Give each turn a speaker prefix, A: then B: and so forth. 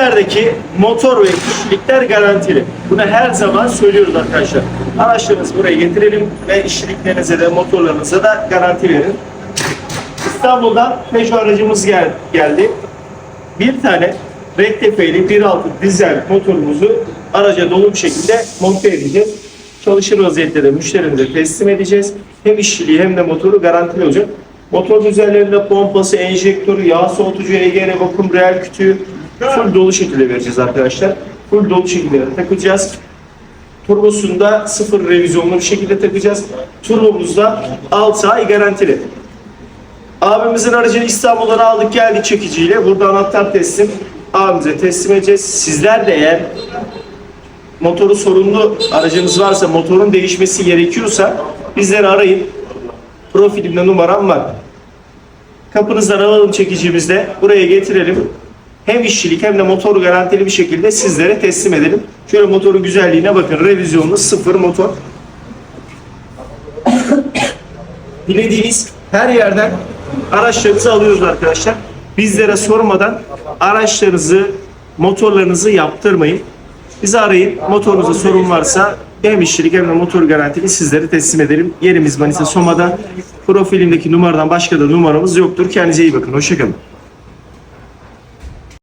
A: Bizlerdeki motor ve işçilikler garantili. Bunu her zaman söylüyoruz arkadaşlar. Araçlarınızı buraya getirelim ve işçiliklerinize de motorlarınıza da garanti verin. İstanbul'dan Peugeot aracımız gel- geldi. Bir tane rektefeyli 1.6 dizel motorumuzu araca dolu bir şekilde monte edeceğiz. Çalışır vaziyette de müşterimize teslim edeceğiz. Hem işçiliği hem de motoru garantili olacak. Motorun üzerlerinde pompası, enjektörü, yağ soğutucu, EGR vakum, reel kütüğü full dolu şekilde vereceğiz arkadaşlar. Full dolu şekilde takacağız. Turbosunda sıfır revizyonlu bir şekilde takacağız. Turbomuzda 6 ay garantili. Abimizin aracını İstanbul'dan aldık geldik çekiciyle. Burada anahtar teslim. Abimize teslim edeceğiz. Sizler de eğer motoru sorunlu aracınız varsa, motorun değişmesi gerekiyorsa bizleri arayın. Profilimde numaram var. Kapınızdan alalım çekicimizde. Buraya getirelim. Hem işçilik hem de motoru garantili bir şekilde sizlere teslim edelim. Şöyle motorun güzelliğine bakın. Revizyonlu sıfır motor. dilediğiniz her yerden araçlarınızı alıyoruz arkadaşlar. Bizlere sormadan araçlarınızı, motorlarınızı yaptırmayın. Bizi arayın. Motorunuzda sorun varsa hem işçilik hem de motor garantili sizlere teslim edelim. Yerimiz Manisa Soma'da. Profilimdeki numaradan başka da numaramız yoktur. Kendinize iyi bakın. Hoşçakalın.